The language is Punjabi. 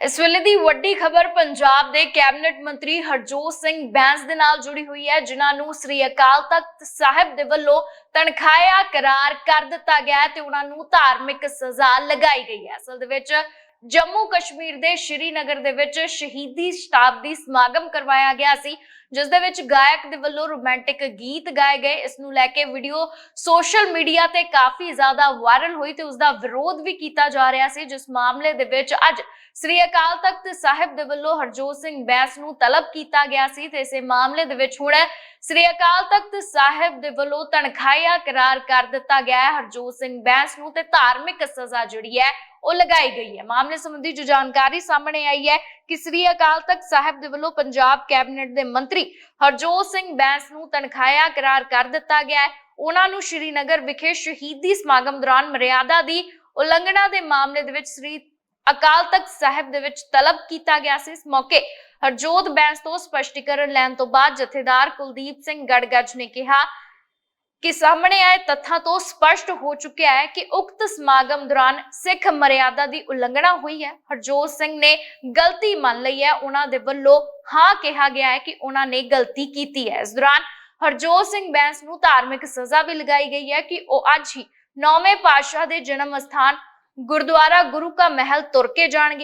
ਇਸ ਵੇਲੇ ਦੀ ਵੱਡੀ ਖਬਰ ਪੰਜਾਬ ਦੇ ਕੈਬਨਿਟ ਮੰਤਰੀ ਹਰਜੋਤ ਸਿੰਘ ਬੈਂਸ ਦੇ ਨਾਲ ਜੁੜੀ ਹੋਈ ਹੈ, ਜਿਨ੍ਹਾਂ ਨੂੰ ਸ੍ਰੀ ਅਕਾਲ ਤਖਤ ਸਾਹਿਬ ਦੇ ਵੱਲੋਂ ਤਨਖਾਹਿਆ ਕਰਾਰ ਕਰ ਦਿੱਤਾ ਗਿਆ ਤੇ ਉਹਨਾਂ ਨੂੰ ਧਾਰਮਿਕ ਸਜ਼ਾ ਲਗਾਈ ਗਈ ਹੈ। ਅਸਲ ਦੇ ਵਿੱਚ ਜੰਮੂ ਕਸ਼ਮੀਰ ਦੇ ਸ਼੍ਰੀਨਗਰ ਦੇ ਵਿੱਚ ਸ਼ਹੀਦੀ ਸ਼ਤਾਬਦੀ ਸਮਾਗਮ ਕਰਵਾਇਆ ਗਿਆ ਸੀ। ਜਿਸ ਦੇ ਵਿੱਚ ਗਾਇਕ ਦੇ ਵੱਲੋਂ ਰੋਮਾਂਟਿਕ ਗੀਤ ਗਾਏ ਗਏ। ਇਸ ਨੂੰ ਲੈ ਕੇ ਵੀਡੀਓ ਸੋਸ਼ਲ ਮੀਡੀਆ ਤੇ ਕਾਫੀ ਜ਼ਿਆਦਾ ਵਾਇਰਲ ਹੋਈ ਤੇ ਉਸ ਦਾ ਵਿਰੋਧ ਵੀ ਕੀਤਾ ਜਾ ਰਿਹਾ ਸੀ, ਜਿਸ ਮਾਮਲੇ ਦੇ ਵਿੱਚ ਅੱਜ ਸ੍ਰੀ ਅਕਾਲ ਤਖਤ ਸਾਹਿਬ ਦੇ ਵੱਲੋਂ ਹਰਜੋਤ ਸਿੰਘ ਬੈਂਸ ਨੂੰ ਤਲਬ ਕੀਤਾ ਗਿਆ ਸੀ ਤੇ ਇਸੇ ਮਾਮਲੇ ਦੇ ਵਿੱਚ ਹੁਣ ਸ੍ਰੀ ਅਕਾਲ ਤਖਤ ਸਾਹਿਬ ਦੇ ਵੱਲੋਂ ਤਨਖਾਹਿਆ ਕਰਾਰ ਕਰ ਦਿੱਤਾ ਗਿਆ ਹੈ। ਹਰਜੋਤ ਸਿੰਘ ਬੈਂਸ ਨੂੰ ਤੇ ਧਾਰਮਿਕ ਸਜ਼ਾ ਜਿਹੜੀ ਹੈ ਉਹ ਲਗਾਈ ਗਈ ਹੈ। ਮਾਮਲੇ ਸੰਬੰਧੀ ਜੋ ਜਾਣਕਾਰੀ ਸਾਹਮਣੇ ਆਈ ਹੈ ਕਿ ਸ੍ਰੀ ਅਕਾਲ ਤਖਤ ਸਾਹਿਬ ਦੇ ਵੱਲੋਂ ਪੰਜਾਬ ਕੈਬਨਿਟ ਦੇ ਮੰਤਰੀ ਹਰਜੋਤ ਸਿੰਘ ਬੈਂਸ ਨੂੰ ਤਨਖਾਹਿਆ ਕਰਾਰ ਕਰ ਦਿੱਤਾ ਗਿਆ ਹੈ। ਉਹਨਾਂ ਨੂੰ ਸ਼੍ਰੀਨਗਰ ਵਿਖੇ ਸ਼ਹੀਦੀ ਸਮਾਗਮ ਦੌਰਾਨ ਮਰਿਆਦਾ ਦੀ ਉਲੰਘਣਾ ਦੇ ਮਾਮਲੇ ਦੇ ਵਿੱਚ ਸ੍ਰੀ ਅਕਾਲ ਤਖਤ ਸਾਹਿਬ ਦੇ ਵਿੱਚ ਤਲਬ ਕੀਤਾ ਗਿਆ ਸੀ। ਇਸ ਮੌਕੇ ਹਰਜੋਤ ਬੈਂਸ ਤੋਂ ਸਪਸ਼ਟੀਕਰਨ ਲੈਣ ਤੋਂ ਬਾਅਦ ਜਥੇਦਾਰ ਕੁਲਦੀਪ ਸਿੰਘ ਗੜਗੱਜ ਨੇ ਕਿਹਾ ਕਿ ਸਾਹਮਣੇ ਆਏ ਤੱਥਾਂ ਤੋਂ ਸਪਸ਼ਟ ਹੋ ਚੁੱਕਿਆ ਹੈ ਕਿ ਉਕਤ ਸਮਾਗਮ ਦੌਰਾਨ ਸਿੱਖ ਮਰਿਆਦਾ ਦੀ ਉਲੰਘਣਾ ਹੋਈ ਹੈ। ਹਰਜੋਤ ਸਿੰਘ ਨੇ ਗਲਤੀ ਮੰਨ ਲਈ ਹੈ। ਉਹਨਾਂ ਦੇ ਵੱਲੋਂ ਹਾਂ ਕਿਹਾ ਗਿਆ ਹੈ ਕਿ ਉਹਨਾਂ ਨੇ ਗਲਤੀ ਕੀਤੀ ਹੈ। ਇਸ ਦੌਰਾਨ ਹਰਜੋਤ ਸਿੰਘ ਬੈਂਸ ਨੂੰ ਧਾਰਮਿਕ ਸਜ਼ਾ ਵੀ ਲਗਾਈ ਗਈ ਹੈ ਕਿ ਉਹ ਅੱਜ ਹੀ ਨੌਵੇਂ ਪਾਤਸ਼ਾਹ ਦੇ ਜਨਮ ਸਥਾਨ ਗੁਰਦੁਆਰਾ ਗੁਰੂ ਕਾ ਮਹਿਲ ਤੁਰ ਕੇ ਜਾਣਗੇ।